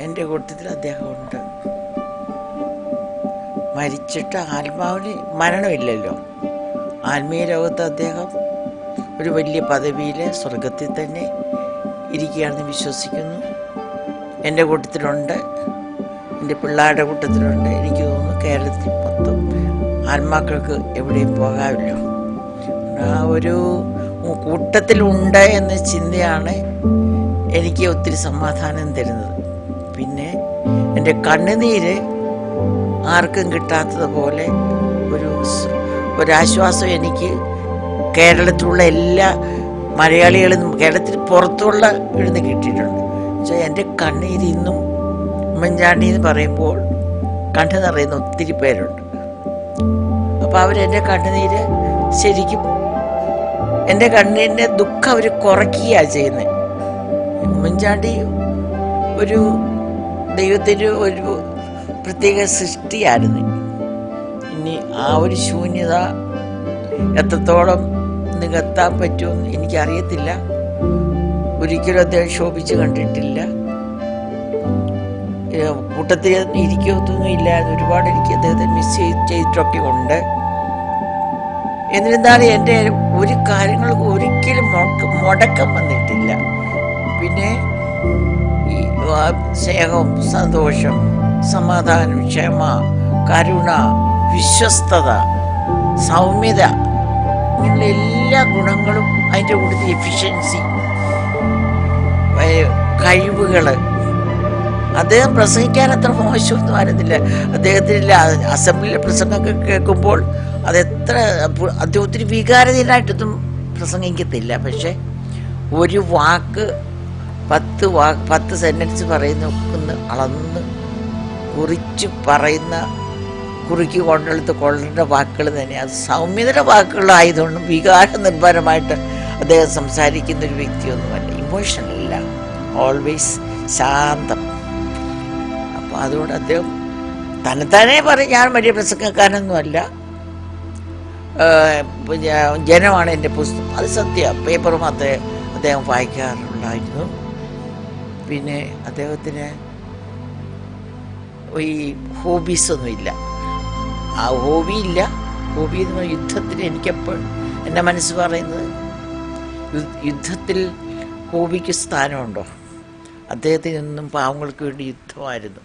എന്റെ കൂട്ടത്തിൽ അദ്ദേഹമുണ്ട്. മരിച്ചിട്ട് ആത്മാവിന് മരണമില്ലല്ലോ. ആത്മീയ ലോകത്ത് അദ്ദേഹം ഒരു വലിയ പദവിയിൽ സ്വർഗത്തിൽ തന്നെ ഇരിക്കുകയാണെന്ന് വിശ്വസിക്കുന്നു. എന്റെ കൂട്ടത്തിലുണ്ട് എന്റെ പിള്ളേരുടെ കൂട്ടത്തിലുണ്ട്. എനിക്ക് തോന്നുന്നു കേരളത്തിൽ മൊത്തം ആത്മാക്കൾക്ക് എവിടെയും പോകാമല്ലോ ആ ഒരു കൂട്ടത്തിലുണ്ട് എന്ന ചിന്തയാണ് എനിക്ക് ഒത്തിരി സമാധാനം തരുന്നത്. പിന്നെ എന്റെ കണ്ണുനീര് ആർക്കും കിട്ടാത്തതുപോലെ ഒരു ഒരാശ്വാസം എനിക്ക് കേരളത്തിലുള്ള എല്ലാ മലയാളികളും കേരളത്തിൽ പുറത്തുള്ള ഇവിടുന്ന് കിട്ടിയിട്ടുണ്ട്. പക്ഷേ എന്റെ കണ്ണീര് ഇന്നും ഉമ്മൻചാണ്ടി എന്ന് പറയുമ്പോൾ കണ്ണു നിറയുന്ന ഒത്തിരി പേരുണ്ട്. അപ്പോൾ അവരെന്റെ കണ്ണുനീര് ശരിക്കും എന്റെ കണ്ണീരിന്റെ ദുഃഖം അവർ കുറയ്ക്കുകയാണ് ചെയ്യുന്നത് ഉമ്മൻചാണ്ടി ഒരു ദൈവത്തിന്റെ ഒരു പ്രത്യേക സൃഷ്ടിയായിരുന്നു ഇനി. ആ ഒരു ശൂന്യത എത്രത്തോളം നികത്താൻ പറ്റുമെന്ന് എനിക്കറിയത്തില്ല. ഒരിക്കലും അദ്ദേഹം ശോഭിച്ച് കണ്ടിട്ടില്ല. കൂട്ടത്തിൽ ഇരിക്കത്തൊന്നും ഇല്ലായിരുന്നു ഒരുപാട് എനിക്ക് അദ്ദേഹത്തെ മിസ് ചെയ്ത് ചെയ്തിട്ടൊക്കെ ഉണ്ട്. എന്നിരുന്നാലും എന്റെ ഒരു കാര്യങ്ങൾക്ക് ഒരിക്കലും മുടക്കം വന്നിട്ടില്ല. പിന്നെ സ്നേഹം സന്തോഷം സമാധാനം ക്ഷമ കരുണ വിശ്വസ്തത സൗമ്യത ഇങ്ങനെയുള്ള എല്ലാ ഗുണങ്ങളും അതിന്റെ കൂടുതൽ എഫിഷ്യൻസി കഴിവുകൾ അദ്ദേഹം പ്രസംഗിക്കാൻ അത്ര മോശമൊന്നും ആയിരുന്നില്ല. അദ്ദേഹത്തിന്റെ അസംബ്ലിയിലെ പ്രസംഗമൊക്കെ കേൾക്കുമ്പോൾ അതെത്ര എത്ര അദ്ദേഹത്തിന് വികാരതീനായിട്ടൊന്നും പ്രസംഗിക്കത്തില്ല. പക്ഷെ ഒരു വാക്ക് പത്ത് വാ പത്ത് സെന്റൻസ് പറയുന്ന ഒന്ന് അളന്ന് കുറിച്ച് പറയുന്ന കുറിക്ക് കൊണ്ടെടുത്ത് കൊള്ളേണ്ട വാക്കുകൾ തന്നെയാണ് അത് സൗമ്യതയുടെ വാക്കുകളായതുകൊണ്ടും വികാര നിർഭരമായിട്ട് അദ്ദേഹം സംസാരിക്കുന്ന ഒരു വ്യക്തിയൊന്നുമല്ല. ഇമോഷനല്ല ഓൾവേസ് ശാന്തം. അപ്പോൾ അതുകൊണ്ട് അദ്ദേഹം തന്നെത്താനേ പറയും ഞാൻ വലിയ പ്രസംഗക്കാരനൊന്നുമല്ല. ജനമാണ് എന്റെ പുസ്തകം. അത് സത്യം. പേപ്പർ മാത്രമേ അദ്ദേഹം വായിക്കാറുണ്ടായിരുന്നു. പിന്നെ അദ്ദേഹത്തിന് ഈ ഹോബീസൊന്നുമില്ല. ആ ഹോബി ഇല്ല ഹോബി എന്ന് പറഞ്ഞാൽ യുദ്ധത്തിൽ എനിക്കെപ്പോൾ എന്റെ മനസ്സ് പറയുന്നത് യുദ്ധത്തിൽ ഹോബിക്ക് സ്ഥാനമുണ്ടോ? അദ്ദേഹത്തിനൊന്നും പാവങ്ങൾക്ക് വേണ്ടി യുദ്ധമായിരുന്നു.